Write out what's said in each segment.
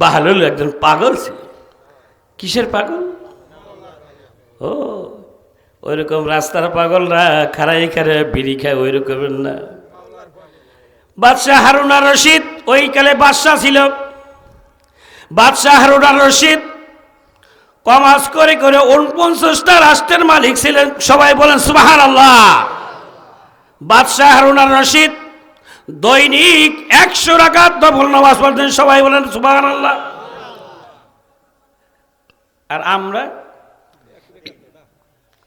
বাহালুল একজন পাগল ছিল। কিসের পাগল? ও, ওইরকম রাস্তার পাগলরা খারাই খারা বিড়ি খায় ওই রকমের না। বাদশাহ হারুনা রশিদ, ওই কালে বাদশাহ ছিল। বাদশাহ হারুনা রশিদ কমাস করে করে উনপঞ্চাশটা রাষ্ট্রের মালিক ছিলেন। সবাই বলেন সুবাহান আল্লাহ বাদশাহ হারুনা রশিদ দৈনিক একশো রাকাত দফল নামাজ পড়তেন, সবাই বলেন সুবাহান আল্লাহ আর আমরা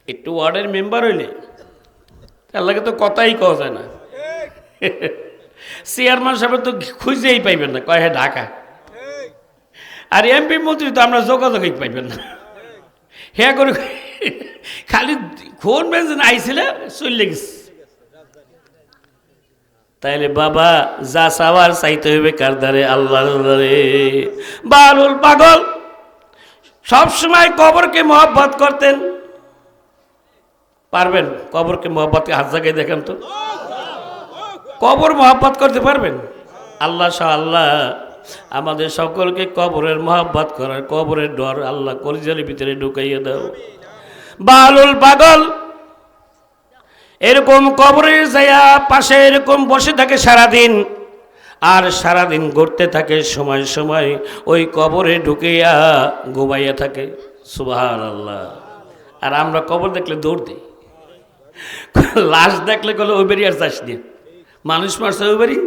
একটু ওয়ার্ডের মেম্বার হইলে আল্লাহকে তো কথাই কওয়া যায় না। চেয়ারম্যান সাহেব তো খুঁজেই পাইবেন না, কয় হ্যাঁ ঢাকা। আর এমপি মন্ত্রী তো আমরা যোগাযোগই পাইবেন না। হ্যাঁ করে খালি ফোন বেঞ্জন আইছিলে চলে গেছে। তাইলে বাবা, যা চাওয়ার চাইতে হইবে কার দ্বারে? আল্লাহর দ্বারে। বালুল পাগল, সবসময় কবরকে মহব্বত করতেন। পারবেন? কবরকে মহব্বতকে হাত জায়গায় দেখেন তো। কবর মহব্বত করতে পারবেন? আল্লাহ শাহ আল্লাহ, আমাদের সকলকে কবরের মহব্বত করার, কবরের ডর আল্লাহ কলিজারের ভিতরে ঢুকাইয়ে দাও। বালুল পাগল এরকম কবরের জায়গা পাশে এরকম বসে থাকে সারাদিন। আর সারাদিন ঘুরতে থাকে সময় সময় ওই কবরে ঢুকিয়া ঘুমাইয়া থাকে। সুবাহান আল্লাহ আর আমরা কবর দেখলে দৌড় দিই। লাশ দেখলে গেলে ওই বেরিয়ে আর চাস দিয়ে মানুষ মারছে ওই বেরি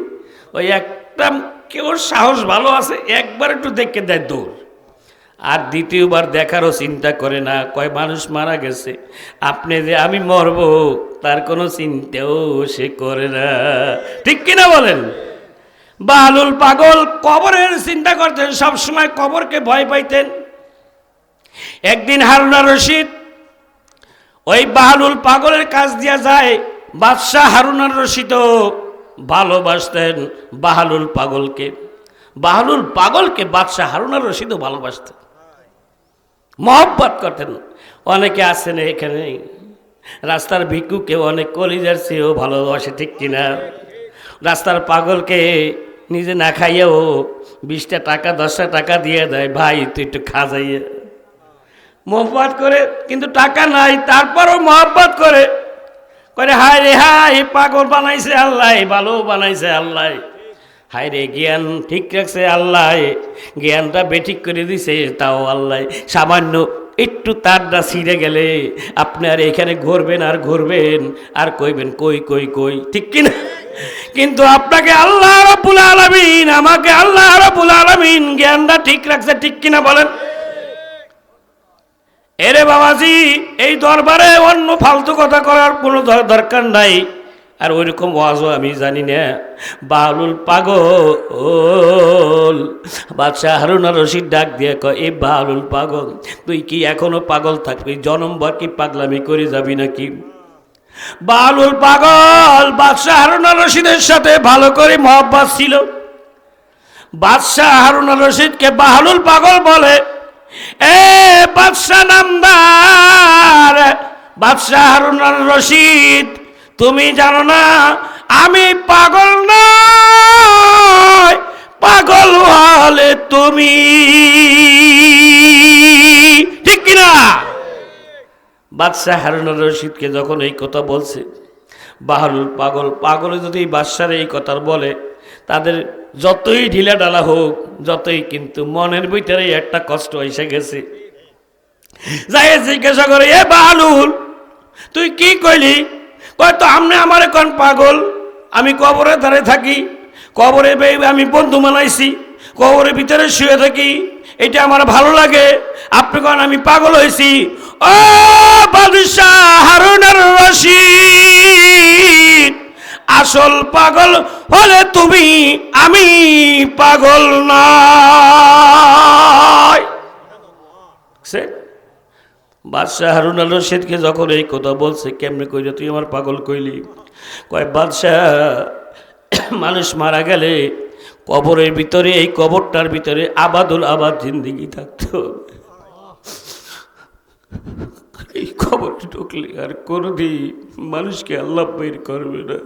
ওই একটা কেউ সাহস ভালো আছে, একবার একটু দেখে দেয় দৌড়। আর দ্বিতীয়বার দেখারও চিন্তা করে না। কয়, মানুষ মারা গেছে। আপনি যে আমি মরব, তার কোনো চিন্তাও সে করে না। ঠিক কিনা বলেন? বালুল পাগল কবরের চিন্তা করতেন সব সময় কবরকে ভয় পাইতেন। একদিন হারুনা রশিদ ওই বাহালুল পাগলের কাজ দিয়া যায়, বাদশাহ হারুনার রশিদও ভালোবাসতেন বাহালুল পাগলকে। বাহালুল পাগলকে বাদশাহ হারুনার রশিদও ভালোবাসতেন। মহব্বত করতেন। অনেকে আছেন এখানে। রাস্তার ভিক্ষুকে অনেক কলিজার চেয়েও ভালোবাসে, ঠিক কিনা? রাস্তার পাগলকে নিজে না খাইয়েও বিশটা টাকা, দশটা টাকা দিয়ে দেয়, ভাই, তুই একটু খা যাইয়ে। মহব্বত করে, কিন্তু টাকা নাই, তারপরও মহব্বত করে। করে হায় রে, হায়, পাগল বানাইছে আল্লাহ, ভালো বানাইছে আল্লাহ। হায় রে জ্ঞান ঠিক রাখছে আল্লাহ। জ্ঞানটা বেঠিক করে দিছে, তাও আল্লাহ। সামান্য একটু তারটা ছিঁড়ে গেলে আপনি আর এখানে ঘুরবেন আর ঘুরবেন, আর কইবেন, কই কই কই? ঠিক কিনা? কিন্তু আপনাকে আল্লাহ রব্বুল আলামিন, আমাকে আল্লাহ রব্বুল আলামিন জ্ঞানটা ঠিক রাখছে, ঠিক কিনা বলেন? এরে বাবাজি, এই দরবারে অন্য ফালতু কথা করার কোনো দরকার নাই। আর ওইরকম ওয়াজও আমি জানি না। বাউলুল পাগল, বাদশাহ হারুনা রশিদ ডাক দিয়ে কয়, এ বাউলুল পাগল, তুই কি এখনও পাগল থাকবি? জনমবার কি পাগলামি করে যাবি নাকি? বাউলুল পাগল, বাদশাহ হারুনা রশিদের সাথে ভালো করে মহব্বত ছিল। বাদশাহ হারুনা রশিদকে বাহালুল পাগল বলে, এ বাদশাহ নামদার, বাদশাহ হারুনার রশিদ তুমি জানো না, আমি পাগল নয় পাগল হলে তুমি। ঠিক কিনা? বাদশাহ হারুনার রশিদকে যখন এই কথা বলছে, বাহারুল পাগল, পাগলে যদি বাদশার এই কথার বলে, তাদের যতই ঢিলা ডালা হোক, যতই কিন্তু মনের ভিতরে একটা কষ্ট এসে গেছে। যাই জিজ্ঞাসা করে, এ বাহালুল তুই কি কইলি? কয়, তো আমনে আমার এখন পাগল? আমি কবরে ধারে থাকি, কবরে বে- আমি বন্ধু বানাইছি, কবরের ভিতরে শুয়ে থাকি, এটা আমার ভালো লাগে। আপনি কন আমি পাগল হয়েছি ও বাদশাহ হারুনার রশিদ, আসল পাগল হলে তুমি আমি পাগল নয়। বাদশাহ হারুন আল রশিদকে যখন এই কথা বলছে, কেমনে কইলে? তুই আমার পাগল কইলি? কয়, বাদশাহ, মানুষ মারা গেলে কবরের ভিতরে, এই কবরটার ভিতরে আবাদুল আবাদ জিন্দিগি থাকতো। এই খবর ঢুকলে আর কোনদিন মানুষকে আল্লাহ বের করবে না।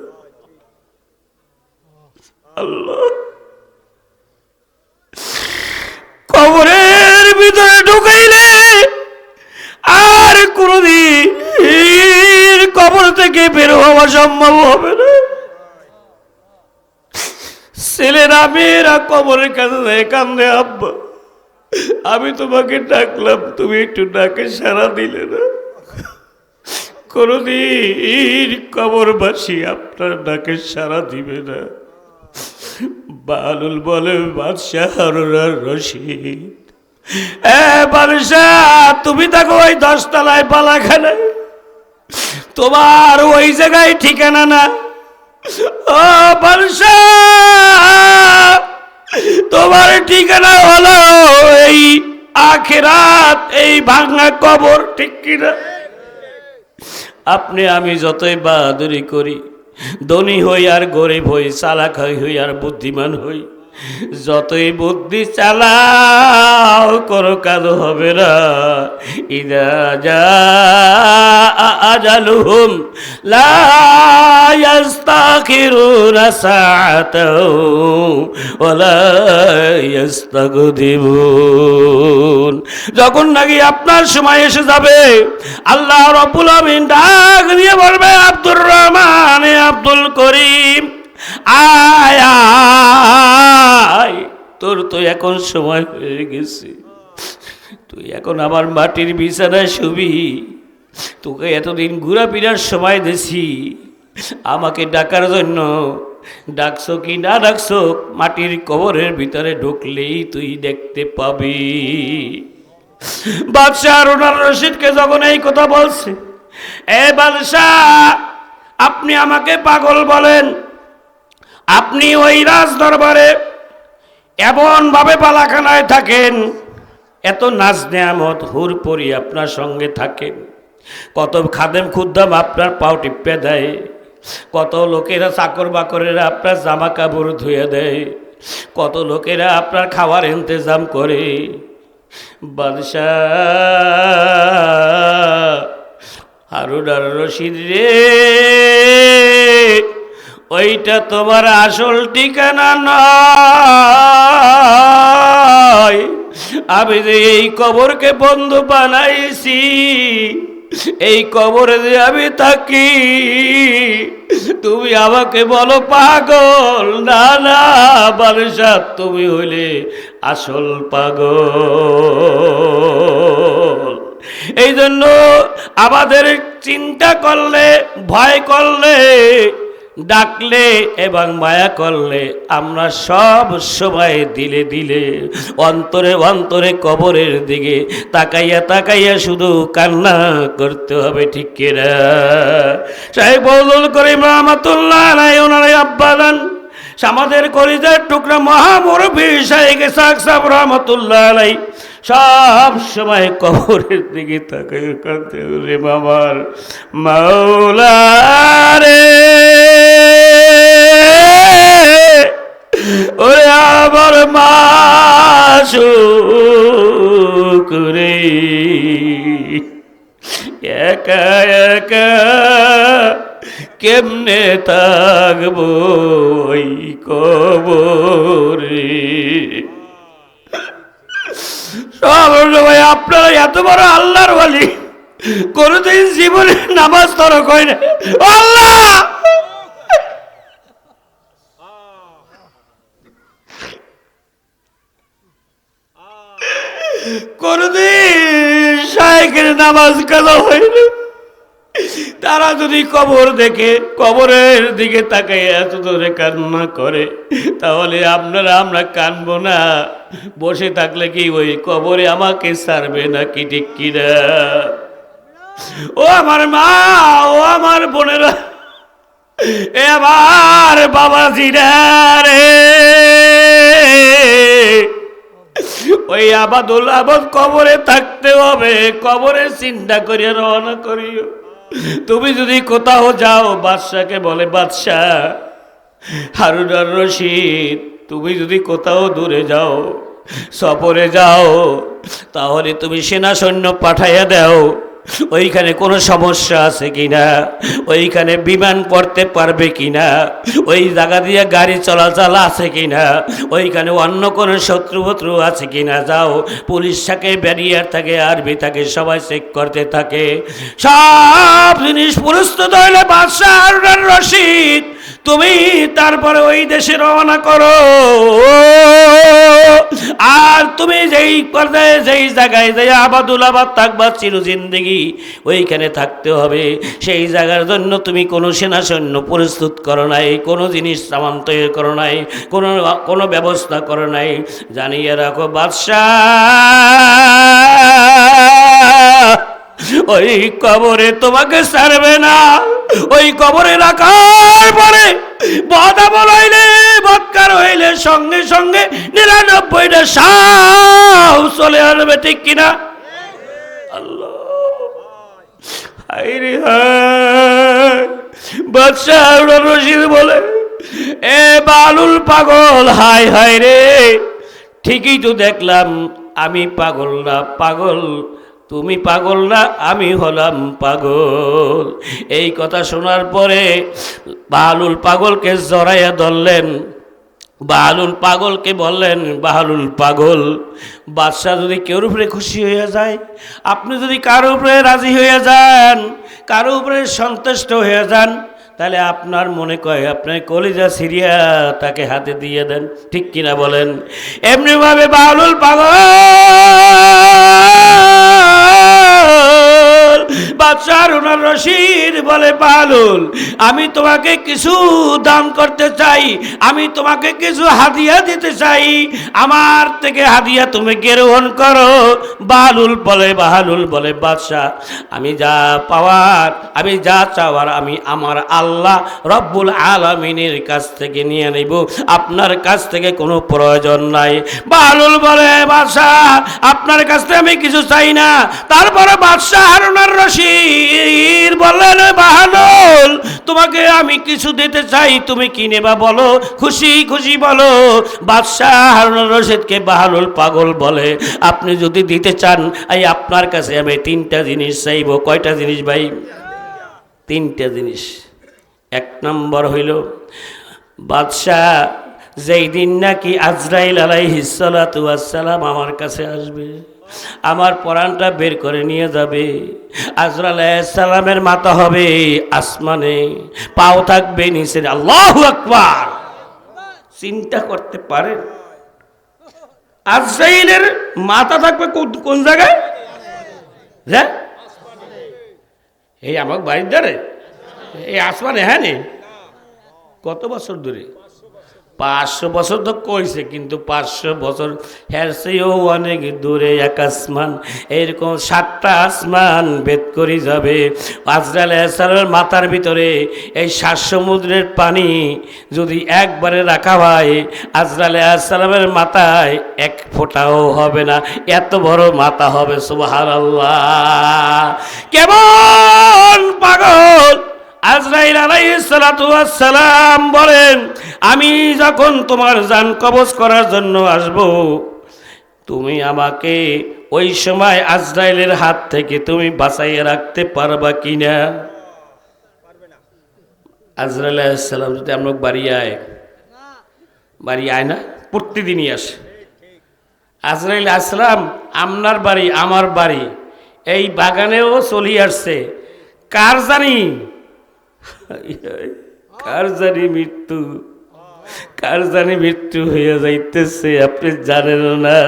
আল্লাহ থেকে বের হওয়া সম্ভব হবে না। ছেলেরা, মেয়েরা কবরের কাছে কান্দে আব্বা, আমি তোমাকে ডাকলাম, তুমি একটু ডাকে সারা দিলে না। কোনদিন কবরবাসী আপনার ডাকে সারা দিবে না। বালুল বলে, বাদশাহ বাদশাহ, তুমি থাকো ওই দশতলায় পালাখানায় তোমার ওই জায়গায় ঠিকানা না? ও তোমার ঠিকানা হলো এই আখেরাত, এই ভাঙা কবর, ঠিক কিনা? আপনি আমি যতই বাহাদুরি করি, ধনী হই আর গরিব হই, চালাক হই হই আর বুদ্ধিমান হই যতই বুদ্ধি চালাও কোনো কাজ হবে না। ইদা যা আজালুহুম লা ইয়াস্তাখিরুনা সাআতাও যখন নাকি আপনার সময় এসে যাবে, আল্লাহ রব্বুল আমিন ডাক দিয়ে বলবে, আব্দুর রহমান আব্দুল করিম আয় তোর তো এখন সময় হয়ে গেছে। তুই এখন আমার মাটির বিছানায় শুবি। তোকে এতদিন ঘোরাফেরার সময় দিছি। আমাকে ডাকার জন্য ডাকছো কি না ডাকছো, মাটির কবরের ভিতরে ঢুকলেই তুই দেখতে পাবি। বাদশাহ রোনার রশিদকে যখন এই কথা বলছে, এ বাদশাহ, আপনি আমাকে পাগল বলেন আপনি ওই রাজ দরবারে এমনভাবে পালাখানায় থাকেন, এত নাচ নেয়ামত হুরপরি আপনার সঙ্গে থাকেন কত খাদেম খুদ্দাম আপনার পাও টিপে দেয়। কত লোকেরা চাকর বাকরেরা আপনার জামা কাপড় ধুয়ে দেয়। কত লোকেরা আপনার খাওয়ার ইন্তজাম করে। বাদশাহ হারুন আর রশিদ রে। ওইটা তোমার আসল ঠিকানা নয়। আমি যে এই কবরকে বন্ধু বানাইছি, এই কবরে যে আমি থাকি, তুমি আমাকে বলো পাগল? না না বাদশাহ তুমি হইলে আসল পাগল। এই জন্য আমাদের চিন্তা করলে, ভয় করলে ডাকলে এবং মায়া করলে আমরা সব সময় দিলে দিলে অন্তরে অন্তরে কবরের দিকে তাকাইয়া তাকাইয়া শুধু কান্না করতে হবে, ঠিক কিনা? সাহেব বদল করিম রহমতুল্লাহ নাই ওনারাই আব্বাদান। আমাদের কলিজার টুকরা মহামুরবী শাহেকে সাক সাহ রহমতুল্লাহ আলাই সব সময় কবরের দিকে কাঁদতে রে বাবার মাওলা রে। ওরে আমার মাসুক রে। একা একা কেমনে থাকব কবরে? আপনারা এত বড় আল্লাহর বলি কোনদিন জীবনে নামাজ তরক হয় না। আল্লাহ! কোনদিন শাহেকের নামাজ কালো হয় না। তারা যদি কবর দেখে, কবরের দিকে তাকাই এত ধরে কান্না করে, তাহলে আপনারা, আমরা কানবো না। বসে থাকলে কি ওই কবরে আমাকে সারবে না কি ঠিক কিনা? ও আমার মা, ও আমার বোনেরা, এ আমার বাবাজিরা রে। ওই আবাদুল আবাদ কবরে থাকতে হবে, কবরে চিন্তা করিয়া রওনা করিও। তুমি যদি কোথাও যাও, বাদশাকে বলে, বাদশাহ, হারুন আর রশিদ, তুমি যদি কোথাও দূরে যাও, সফরে যাও, তাহলে তুমি সেনা সৈন্য পাঠাইয়া দাও। ওইখানে কোনো সমস্যা আছে কিনা? ওইখানে বিমান পড়তে পারবে কিনা? ওই জায়গা দিয়ে গাড়ি চলাচল আছে কিনা? ওইখানে অন্য কোনো শত্রুপত্রু আছে কিনা? যাও, পুলিশ থাকে, ব্যারিয়ার থাকে, আর্মি থাকে, সবাই চেক করতে থাকে। সব জিনিস প্রস্তুত হইলে বাদশাহ রশিদ। তুমি তারপরে ওই দেশে রওনা করো। আর তুমি যেই পর্যায়ে, যেই জায়গায় যে আবাদুল আবাদ থাকবা, চির জিন্দগি ওইখানে থাকতে হবে। সেই জায়গার জন্য তুমি কোনো সেনা সৈন্য প্রস্তুত করো নাই, কোনো জিনিস সামান করো নাই, কোনো কোনো ব্যবস্থা করো নাই। জানিয়ে রাখো, বাদশাহ! ওই কবরে তোমাকে ছাড়বে না। ওই কবরে রাখার পরে বদা বলাইলে বৎকার হইলে, সঙ্গে সঙ্গে নিরানব্বইটা সাও চলে আসবে, ঠিক কিনা? আল্লাহ। রে হায়। বাদশাহ রশিদ বলে, এ বালুল পাগল, হায় হায় রে। ঠিকই তো দেখলাম, আমি পাগল না, পাগল তুমি পাগল না, আমি হলাম পাগল। এই কথা শোনার পরে বাহালুল পাগলকে জড়াইয়া ধরলেন। বাহালুল পাগলকে বললেন, বাহালুল পাগল, বাদশাহ যদি কেউর উপরে খুশি হয়ে যায়, আপনি যদি কারও উপরে রাজি হয়ে যান কারও উপরে সন্তুষ্ট হয়ে যান, তাহলে আপনার মনে কয়, আপনার কলিজা সিরিয়া তাকে হাতে দিয়ে দেন। ঠিক কিনা বলেন? এমনিভাবে বাহালুল পাগল! বাদশাহ বলে, বালুল, আমি তোমাকে কিছু দান করতে চাই, আমি তোমাকে কিছু হাদিয়া দিতে চাই, আমার থেকে হাদিয়া তুমি গ্রহণ করো। বালুল বলে বাহালুল বলে, বাদশাহ, আমি যা পাওয়ার, আমি যা চাওয়ার আমি আমার আল্লাহ রব্বুল আলমিনের কাছ থেকে নিয়ে নেব। আপনার কাছ থেকে কোনো প্রয়োজন নাই। বালুল বলে, বাদশাহ, আপনার কাছ থেকে আমি কিছু চাই না। তারপরে বাদশাহ হারুনার রশিদ বললেন বাহানুল তোমাকে আমি কিছু দিতে চাই, তুমি কি নেবা বলো? খুশি খুশি বলো। বাদশাহ হারুনার রশিদকে বাহানুল পাগল বলে, আপনি যদি দিতে চান এই আপনার কাছে আমি তিনটা জিনিস চাইব। কয়টা জিনিস ভাই? তিনটা জিনিস। এক নম্বর হইল, বাদশাহ যেই দিন নাকি আজরাইল আলাইহিসালাম আমার কাছে আসবে। আমার পরাণটা বের করে নিয়ে যাবে। আজরাল সালামের মাথা হবে আসমানে, পাও থাকবে নিচে। আল্লাহ আকবার। চিন্তা করতে পারেন? আজরাইলের মাথা থাকবে কোন- জায়গায়? হ্যাঁ এই আমার বাড়ির ধারে? এই আসমানে হ্যাঁ কত বছর ধরে? পাঁচশো বছর তো কইছে, কিন্তু পাঁচশো বছর হ্যার চেয়েও অনেক দূরে এক আসমান, এরকম সাতটা আসমান ভেদ করে যাবে। আজরাল আসালের মাথার ভিতরে এই সাত সমুদ্রের পানি যদি একবারে রাখা হয় আজরাল আসসালামের মাথায় এক ফোঁটাও হবে না, এত বড় মাথা হবে আল্লাহ কেমন পাগল? আজরাইল আলাইসালাম বলেন, আমি যখন তোমার জান কবজ করার জন্য আসব, তুমি আমাকে ওই সময় আজরাইলের হাত থেকে তুমি বাঁচাইয়ে রাখতে পারবা কিনা? আজরাইল আলাইসালাম যদি আমরা বাড়ি আয় বাড়ি আয় না, প্রতিদিনই আসে। আজরাইল আসলাম আপনার বাড়ি, আমার বাড়ি, এই বাগানেও চলি আসছে, কার জানি কার জানি মৃত্যু? কার জানি মৃত্যু হয়ে যাইতেছে, আপনি জানেন না।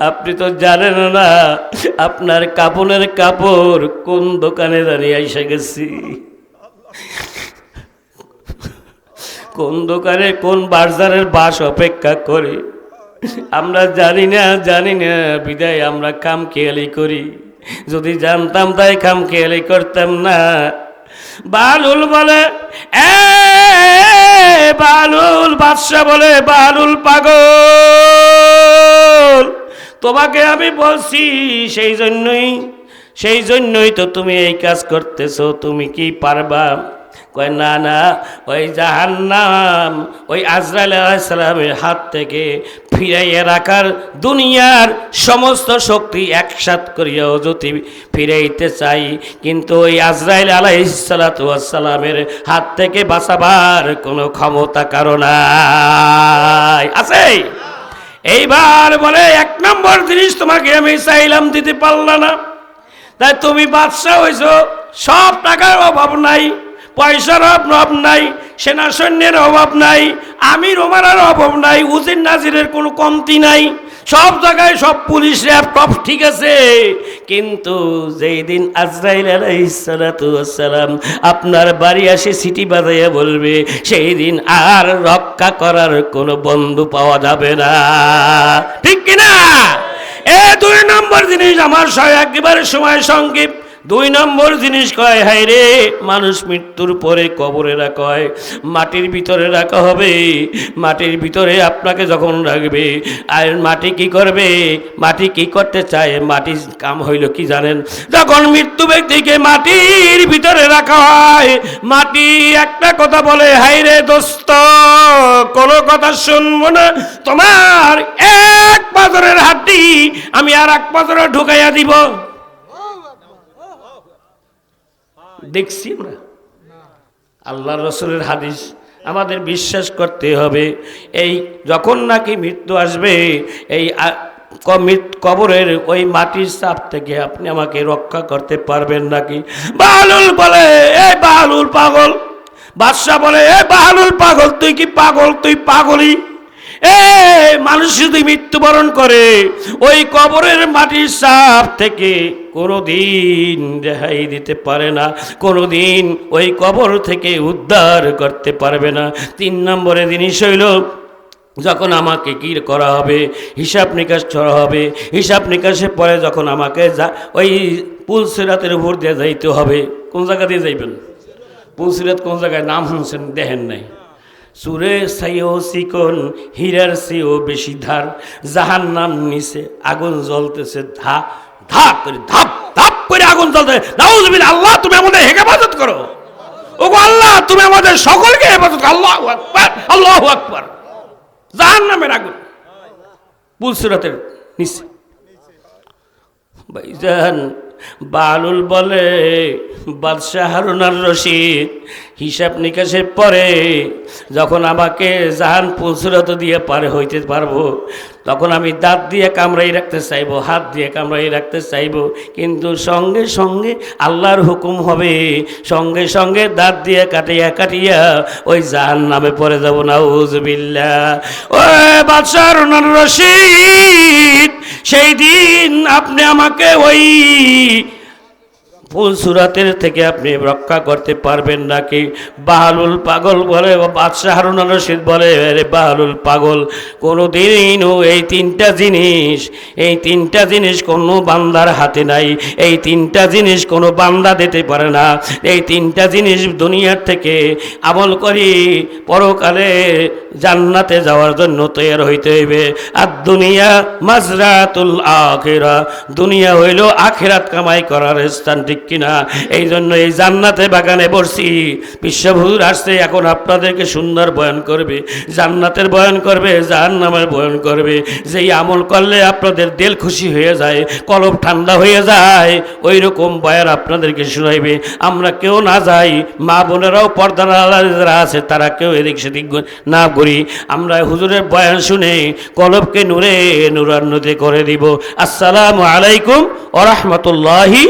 আপনি তো জানেন না, আপনার কাপড়ের কাপড় কোন দোকানে জানি এসে গেছি। কোন দোকানে, কোন বাজারের বাস অপেক্ষা করে। আমরা জানি না জানি না, বিদায় আমরা কাম খেয়ালি করি। যদি জানতাম তাই কাম খেয়ালি করতাম না। বালুল বলে, এ, বালুল বাদশাহ বলে, বালুল পাগল। তোমাকে আমি বলছি, সেই জন্যই সেই জন্যই তো তুমি এই কাজ করতেছো, তুমি কি পারবা? কয়, না না, ওই জাহান্নাম, ওই আজরাইল আলাইসালামের হাত থেকে ফিরাইয়া রাখার দুনিয়ার সমস্ত শক্তি একসাথ করিয়াও যদি ফিরাইতে চাই। কিন্তু ওই আজরাইল আলাইসালামের হাত থেকে বাঁচাবার কোনো ক্ষমতা কারণ আছে? এইবার বলে, এক নম্বর জিনিস তোমাকে আমি চাইলাম দিতে পারলাম না। তাই তুমি বাদশাহ হইছ, সব টাকার অভাব নাই। পয়সার অভাব নাই সেনা সৈন্যের অভাব নাই, আমির ওমারার অভাব নাই, উজির নাজিরের কোনো কমতি নাই। সব জায়গায় সব পুলিশ র্যাব টপ ঠিক আছে। কিন্তু যেই দিন আজরাইল আলাইসালাম আপনার বাড়ি আসে সিটি বাজাইয়া বলবে, সেই দিন আর রক্ষা করার কোনো বন্ধু পাওয়া যাবে না। ঠিক কিনা? এ দুই নম্বর জিনিস আমার একেবারে সময় সংক্ষিপ দুই নম্বর জিনিস কয় হাই রে, মানুষ মৃত্যুর পরে কবরে রাখা হয়, মাটির ভিতরে রাখা হবে। মাটির ভিতরে আপনাকে যখন রাখবে, আর মাটি কি করবে? মাটি কি করতে চায়? মাটি কাম হইল কি জানেন? যখন মৃত্যু ব্যক্তিকে মাটির ভিতরে রাখা হয়, মাটি একটা কথা বলে হাই রে দোস্ত, কোনো কথা শুনব না। তোমার এক পাথরের হাড্ডি আমি আর এক পাথরে ঢুকাইয়া দিব। দেখছি আমরা। আল্লাহ রসুলের হাদিস আমাদের বিশ্বাস করতে হবে। এই যখন নাকি মৃত্যু আসবে, এই কবরের ওই মাটির চাপ থেকে আপনি আমাকে রক্ষা করতে পারবেন নাকি? বাহালুল বলে এই বাহালুল পাগল। বাদশাহ বলে, এ বাহালুল পাগল, তুই কি পাগল? তুই পাগলই? এ মানুষ যদি মৃত্যুবরণ করে, ওই কবরের মাটির সাপ থেকে কোনোদিন রেহাই দিতে পারে না, কোনোদিন ওই কবর থেকে উদ্ধার করতে পারবে না। তিন নম্বরে জিনিস হইল, যখন আমাকে কি করা হবে, হিসাব নিকাশ ছড়া হবে, হিসাব নিকাশের পরে যখন আমাকে যা, ওই পুলসিরাতের উপর দিয়ে যাইতে হবে, কোন জায়গা দিয়ে যাইবেন? পুলসিরাত কোন জায়গায়? নাম শুনছেন, দেখেন নাই। সুরে সাইও সিকন হীরার সেও বেশি ধার। জাহান নাম নিচে আগুন জ্বলতেছে, ধা ধা করে, ধাপ ধাপ করে আগুন জ্বলতে নাউজবিন আল্লাহ, তুমি আমাদের হেফাজত করো। ও আল্লাহ, তুমি আমাদের সকলকে হেফাজত করো। আল্লাহ আকবার আল্লাহ আকবার। জাহান নামের আগুন পুলসিরাতের নিচে। ভাইজান বালুল বলে, বাদশাহ হারুনার রশিদ হিসাব নিকাশের পরে যখন আমাকে জাহান পুলসুরত দিয়ে পারে হইতে পারব, তখন আমি দাঁত দিয়ে কামড়াই রাখতে চাইব, হাত দিয়ে কামড়াই রাখতে চাইব। কিন্তু সঙ্গে সঙ্গে আল্লাহর হুকুম হবে, সঙ্গে সঙ্গে দাঁত দিয়ে কাটিয়া কাটিয়া ওই জাহান নামে পড়ে যাব। না উজবিল্লা ও বাদশাহ রশিদ, সেই দিন আপনি আমাকে ওই ফুল সুরাতের থেকে আপনি রক্ষা করতে পারবেন নাকি? বাহালুল পাগল বলে বাদশাহ হারুন রশিদ বলে, আরে বাহালুল পাগল কোনো দিনও এই তিনটা জিনিস, এই তিনটা জিনিস কোনো বান্দার হাতে নাই, এই তিনটা জিনিস কোনো বান্দা দিতে পারে না, এই তিনটা জিনিস দুনিয়ার থেকে আমল করি, পরকালে জান্নাতে যাওয়ার জন্য তৈরি হইতে হইবে। আর দুনিয়া মাজরাতুল আখেরা, দুনিয়া হইল আখেরাত কামাই করার স্থান ঠিক কিনা? এই জন্য এই জান্নাতে বাগানে বসছি। বিশ্বভূর আসছে, এখন আপনাদেরকে সুন্দর বয়ান করবে। জান্নাতের বয়ান করবে, জাহান্নামের বয়ান করবে। যেই আমল করলে আপনাদের দিল খুশি হয়ে যায়, কলব ঠান্ডা হয়ে যায় ওই রকম বয়ান আপনাদেরকে শুনাইবে। আমরা কেউ না যাই, মা বোনেরাও পর্দার যারা আছে, তারা কেউ এদিক সেদিক না করি আমরা হুজুরের বয়ান শুনে কলবকে নূরে নূরান্নতি করে দিব। আসসালামু আলাইকুম ওরহমতুল্লাহি